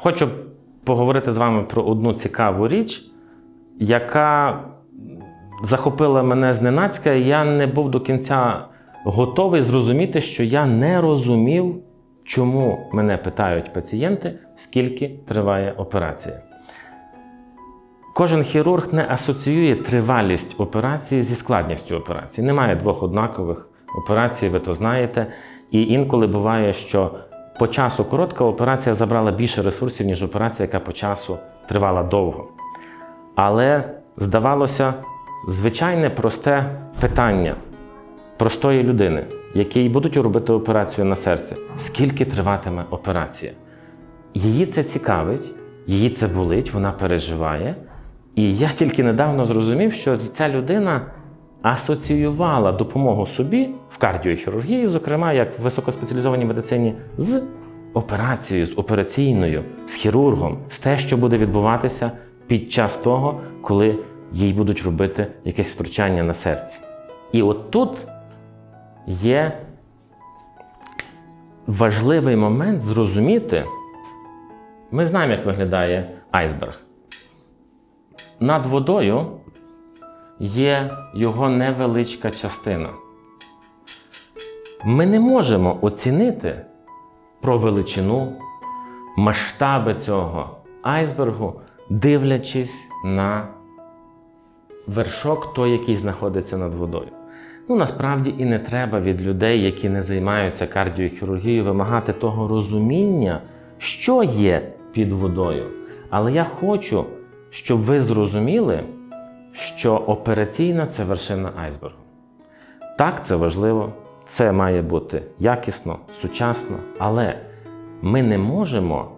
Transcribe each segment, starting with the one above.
Хочу поговорити з вами про одну цікаву річ, яка захопила мене зненацька, і я не був до кінця готовий зрозуміти, що я не розумів, чому мене питають пацієнти, скільки триває операція. Кожен хірург не асоціює тривалість операції зі складністю операції. Немає двох однакових операцій, ви то знаєте. І інколи буває, що по часу коротка операція забрала більше ресурсів, ніж операція, яка по часу тривала довго. Але здавалося, звичайне просте питання простої людини, якій будуть робити операцію на серце, скільки триватиме операція. Її це цікавить, її це болить, вона переживає. І я тільки недавно зрозумів, що ця людина асоціювала допомогу собі в кардіохірургії, зокрема, як в високоспеціалізованій медицині, з операцією, з операційною, з хірургом, з те, що буде відбуватися під час того, коли їй будуть робити якесь втручання на серці. І от тут є важливий момент зрозуміти. Ми знаємо, як виглядає айсберг. Над водою є його невеличка частина. Ми не можемо оцінити про величину, масштаби цього айсбергу, дивлячись на вершок той, який знаходиться над водою. Ну, насправді і не треба від людей, які не займаються кардіохірургією, вимагати того розуміння, що є під водою. Але я хочу, щоб ви зрозуміли, що операційна це вершина айсбергу. Так, це важливо, це має бути якісно, сучасно, але ми не можемо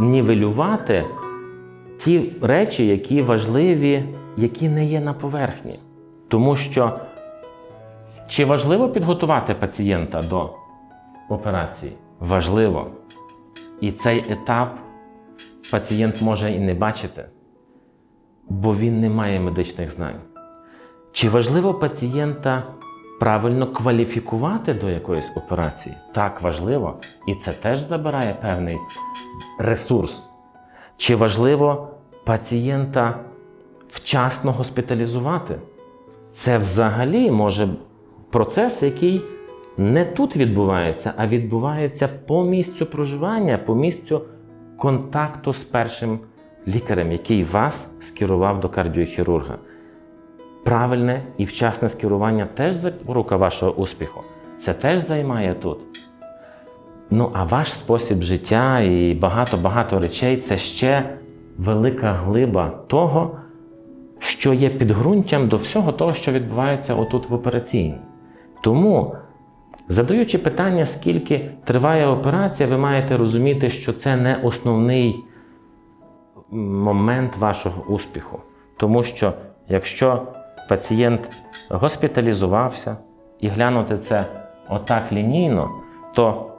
нівелювати ті речі, які важливі, які не є на поверхні. Тому що чи важливо підготувати пацієнта до операції? Важливо. І цей етап пацієнт може і не бачити, бо він не має медичних знань. Чи важливо пацієнта правильно кваліфікувати до якоїсь операції? Так, важливо. І це теж забирає певний ресурс. Чи важливо пацієнта вчасно госпіталізувати? Це взагалі може процес, який не тут відбувається, а відбувається по місцю проживання, по місцю контакту з першим лікарем, який вас скерував до кардіохірурга. Правильне і вчасне скерування теж запорука вашого успіху. Це теж займає тут. Ну, а ваш спосіб життя і багато-багато речей це ще велика глиба того, що є підґрунтям до всього того, що відбувається отут в операційній. Тому, задаючи питання, скільки триває операція, ви маєте розуміти, що це не основний момент вашого успіху. Тому що якщо пацієнт госпіталізувався і глянути це отак лінійно, то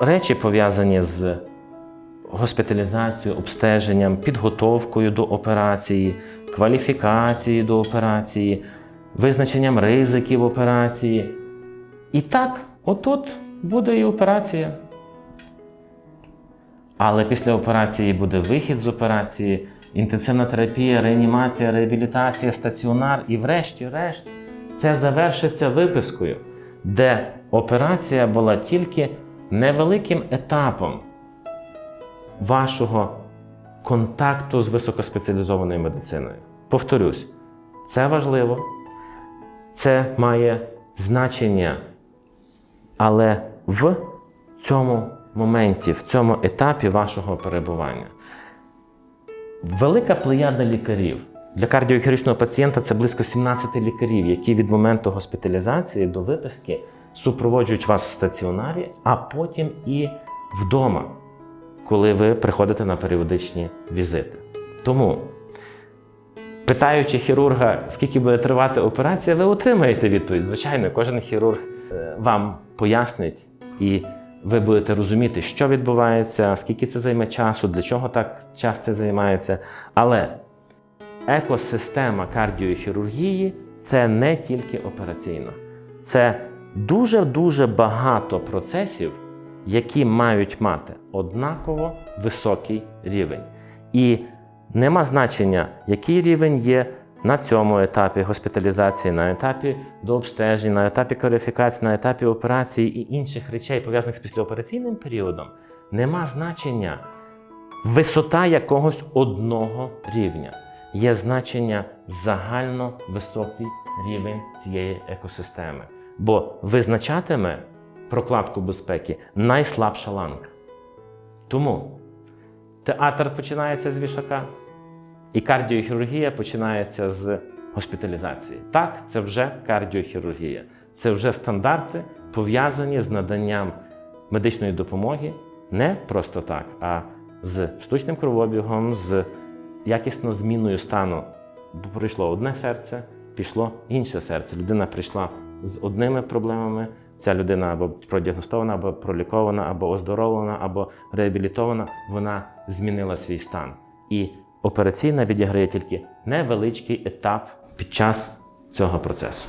речі пов'язані з госпіталізацією, обстеженням, підготовкою до операції, кваліфікацією до операції, визначенням ризиків операції. І так, отут буде і операція. Але після операції буде вихід з операції, інтенсивна терапія, реанімація, реабілітація, стаціонар і, врешті-решт, це завершиться випискою, де операція була тільки невеликим етапом вашого контакту з високоспеціалізованою медициною. Повторюсь, це важливо, це має значення, але в цьому моменті, в цьому етапі вашого перебування. Велика плеяда лікарів. Для кардіохірургічного пацієнта це близько 17 лікарів, які від моменту госпіталізації до виписки супроводжують вас в стаціонарі, а потім і вдома, коли ви приходите на періодичні візити. Тому, питаючи хірурга, скільки буде тривати операція, ви отримаєте відповідь. Звичайно, кожен хірург е, вам пояснить і ви будете розуміти, що відбувається, скільки це займе часу, для чого так час це займається. Але екосистема кардіохірургії це не тільки операційна. Це дуже-дуже багато процесів, які мають мати однаково високий рівень. І нема значення, який рівень є на цьому етапі госпіталізації, на етапі дообстежень, на етапі кваліфікації, на етапі операції і інших речей, пов'язаних з післяопераційним періодом, нема значення висота якогось одного рівня. Є значення загально високий рівень цієї екосистеми, бо визначатиме прокладку безпеки найслабша ланка. Тому театр починається з вішака, і кардіохірургія починається з госпіталізації. Так, це вже кардіохірургія, це вже стандарти, пов'язані з наданням медичної допомоги не просто так, а з штучним кровообігом, з якісно зміною стану. Бо прийшло одне серце, пішло інше серце. Людина прийшла з одними проблемами. Ця людина або продіагностована, або пролікована, або оздоровлена, або реабілітована. Вона змінила свій стан. І операційна відіграє тільки невеличкий етап під час цього процесу.